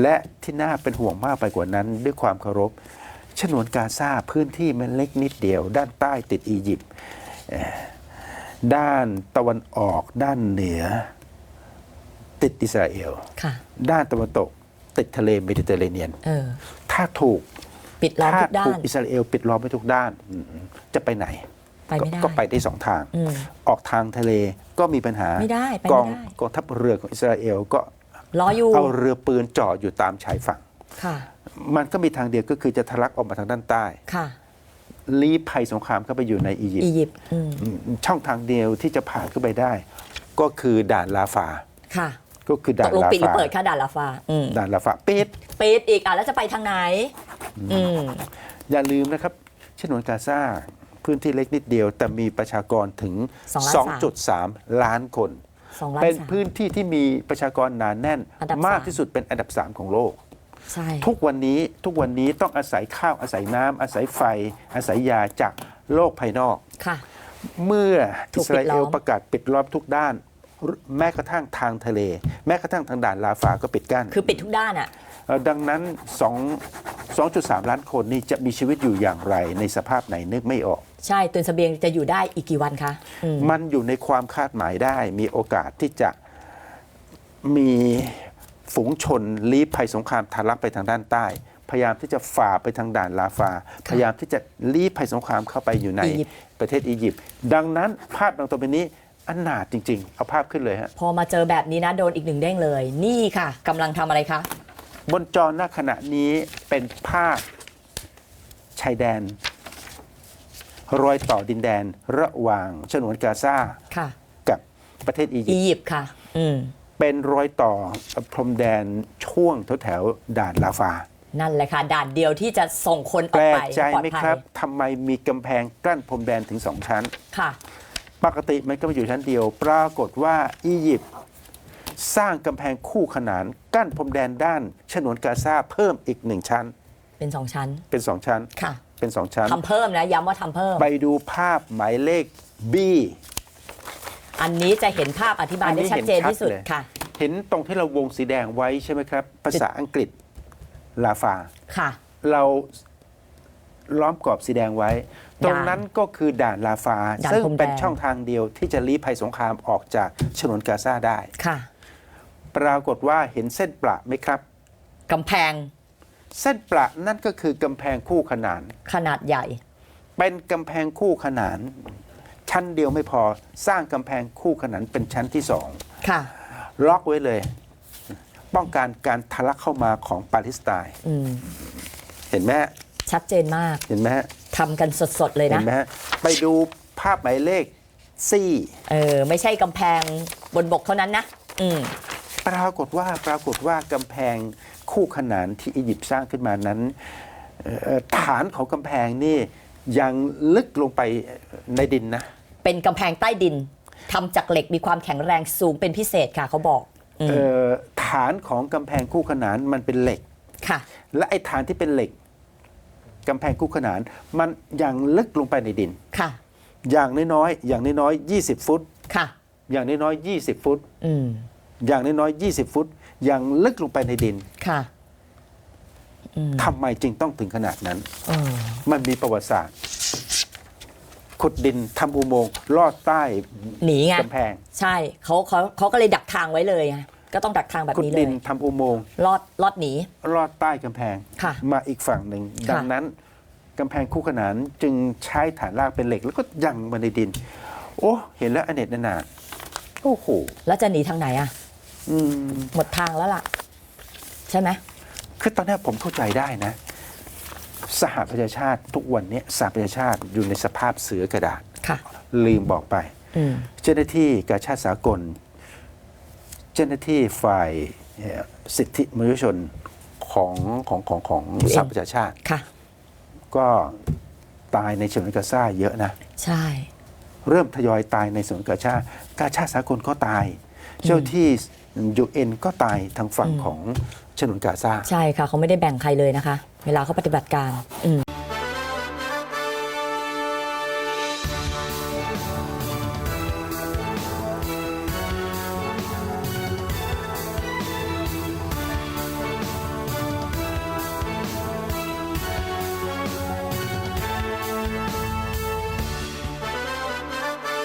และที่น่าเป็นห่วงมากไปกว่านั้น ด้วยความเคารพฉนวนกาซาพื้นที่มันเล็กนิดเดียว ด้านใต้ติดอียิปต์เอ่อด้านตะวันออกด้านเหนือ ติดอิสราเอลค่ะด้านตะวันตก ติดทะเลเมดิเตอร์เรเนียนเออถ้าถูกปิดล้อมถ้าทุกด้าถูนกอิสราเอลปิดล้อมไปทุกด้านอืมจะไปไหนไปไม่ได้ก็ไปได้สองทางอืมออกทางทะเลก็มีปัญหาไม่ได้ไปไม่กองได้กองทัพเรือของอิสราเอลก็ ล้ออยู่เอาเรือปืนจ่ออยู่ตามชายฝั่ง ค่ะ มันก็มีทางเดียวก็คือจะทะลักออกมาทางด้านใต้ค่ะลี้ภัยสงครามเข้าไปอยู่ในอียิปอีต์ยิปต์อืมอืมช่องทางเดียวที่จะผ่านเข้าไปได้ ก็คือด่านลาฟา ค่ะก็คือตด่านกลงลาปิดหรือฟาเปิดค่ะด่านลาฟาอืมด่านลาฟาปิด ปิดอีกอะแล้วจะไปทางไหน อืมอย่าลืมนะครับฉนวนกาซาพื้นที่เล็กนิดเดียว แต่มีประชากรถึงสองล้านสาม2.3 ล้านคน สองล้านเป็นสาม พื้นที่ที่มีประชากรหนาแน่น อันดับมากสาม ที่สุดเป็นอันดับ3ของโลก ใช่ ทุกวันนี้ทุกวันนี้ต้องอาศัยข้าวอาศัยน้ำอาศัยไฟ อาศัยยาจากโลกภายนอก ค่ะ เมื่อถูอิกสราปิดล้เออลมประกาศปิดล้อมทุกด้าน แม้กระทั่งทางทะเล แม้กระทั่งทางด่านลาฟาก็ปิดกั้นคือปิดทุกด้านอะ เอ่อดังนั้น2 2.3 ล้านคนนี่จะมีชีวิตอยู่อย่างไรในสภาพไหนนึกไม่ออก ใช่ตุนเสบียงจะอยู่ได้อีกกี่วันคะอืมมันอยู่ในความคาดหมายได้ มีโอกาสที่จะมีฝูงชนลี้ภัยสงครามทะลักไปทางด้านใต้ พยายามที่จะฝ่าไปทางด่านลาฟา พยายามที่จะลี้ภัยสงครามเข้าไปอยู่ในอียิปต์ ประเทศอียิปต์ดังนั้นภาพดังต่อไปนี้อันหนาจริง ๆ เอาภาพขึ้นเลยฮะ พอมาเจอแบบนี้นะโดนอีกหนึ่งเด้งเลย นี่ค่ะกำลังทำอะไรคะ บนจอหน้าขณะนี้เป็นภาพชายแดน รอยต่อดินแดนระหว่างฉนวนกาซาค่ะ กับประเทศอียิปอีต์ยิปต์ค่ะ อืม เป็นรอยต่อพรมแดนช่วงแถวๆด่านลาฟา นั่นแหละค่ะ ด่านเดียวที่จะส่งคนอแปอกลไปกใจปลอดไหมภัยครับทำไมมีกำแพงกั้นพรมแดนถึงสองชั้น ค่ะ ปกติมันก็มาอยู่ชั้นเดียว ปรากฏว่าอียิปต์ สร้างกำแพงคู่ขนานกั้นพรมแดนด้านฉนวนกาซาเพิ่มอีกหนึ่งชั้น เป็นสองชั้นเป็นสองชั้น ค่ะเป็นสองชั้น ทำเพิ่มนะย้ำว่าทำเพิ่ม ไปดูภาพหมายเลข B อันนี้จะเห็นภาพอธิบายได้ชัดเจนที่สุดเลยค่ะ เห็นตรงที่เราวงสีแดงไว้ใช่ไหมครับ ภาษาอังกฤษลาฟา ค่ะ เราล้อมกรอบสีแดงไว้ ตรงนั้นก็คือด่านลาฟา ด่านซึ่งพรมแดน เป็นช่องทางเดียวที่จะลี้ภัยสงครามออกจากฉนวนกาซาได้ ค่ะ ปรากฏว่าเห็นเส้นประไหมครับ กำแพงเส้นประนั่นก็คือกำแพงคู่ขนาน ขนาดใหญ่ เป็นกำแพงคู่ขนาน ชั้นเดียวไม่พอสร้างกำแพงคู่ขนานเป็นชั้นที่สองค่ะ ล็อกไว้เลย ป้องกันการทะลักเข้ามาของปาเลสไตน์อืม เห็นไหมฮะชัดเจนมากเห็นไหมฮะทำกันสดๆเลยเห็นะ นไหมฮะไปดูภาพหมายเลขซี่ เออ ไม่ใช่กำแพงบนบกเท่านั้นนะ อืม ปรากฏว่าปรากฏว่ากำแพงคู่ขนานที่อียิปต์สร้างขึ้นมานั้นเอ่อฐานของกำแพงนี่ยังลึกลงไปในดินนะ เป็นกำแพงใต้ดินทำจากเหล็กมีความแข็งแรงสูงเป็นพิเศษค่ะเขาบอกอืมเอ่อฐานของกำแพงคู่ขนานมันเป็นเหล็กค่ะ และไอ้ฐานที่เป็นเหล็กกำแพงคู่ขนานมันยังลึกลงไปในดินค่ะ อย่างน้อยๆอย่างน้อยๆ20 ฟุตค่ะ อย่างน้อยๆ20 ฟุต อืม อย่างน้อยๆ20 ฟุต อย่างลึกลงไปในดินค่ะอืมทำไมจึงต้องถึงขนาดนั้น เออมันมีประวัติศาสตร์ ขุดดินทำอุโมงค์ลอดใต้หนีไง กำแพง ใช่เขาเขาเขาก็เลยดักทางไว้เลยไงก็ต้องดักทางแบบขุดนี้เลดิยนทำอุโมงค์ลอดลอดหนี ลอดใต้กำแพง ค่ะมาอีกฝั่งหนึ่ง ค่ะ ดังนั้นกำแพงคู่ขนานจึงใช้ฐานรากเป็นเหล็ก แล้วก็ยังมาในดิน โอ้ เห็นแล้วอเนจนานาโอ้โห แล้วจะหนีทางไหนอะ อืมหมดทางแล้วล่ะ ใช่ไหมคือตอนนี้ผมเข้าใจได้นะ สหประชาชาติทุกวันนี้สหประชาชาติอยู่ในสภาพเสือกระดาษ ค่ะ ลืมบอกไป อืม เจ้าหน้าที่การชาติสากล เจ้าหน้าที่ฝ่ายเอ่อสิทธิมนุษยชนของของของของ UN สหประชาชาติ ค่ะ ก็ตายในฉนวนกาซาเยอะนะ ใช่ เริ่มทยอยตายในฉนวนกาซากาชาติสากลก็ตาย เจ้าที่ยูเอ็นก็ตายทางฝั่งของฉนวนกาซา ใช่ค่ะ เขาไม่ได้แบ่งใครเลยนะคะ เวลาเขาปฏิบัติการอืม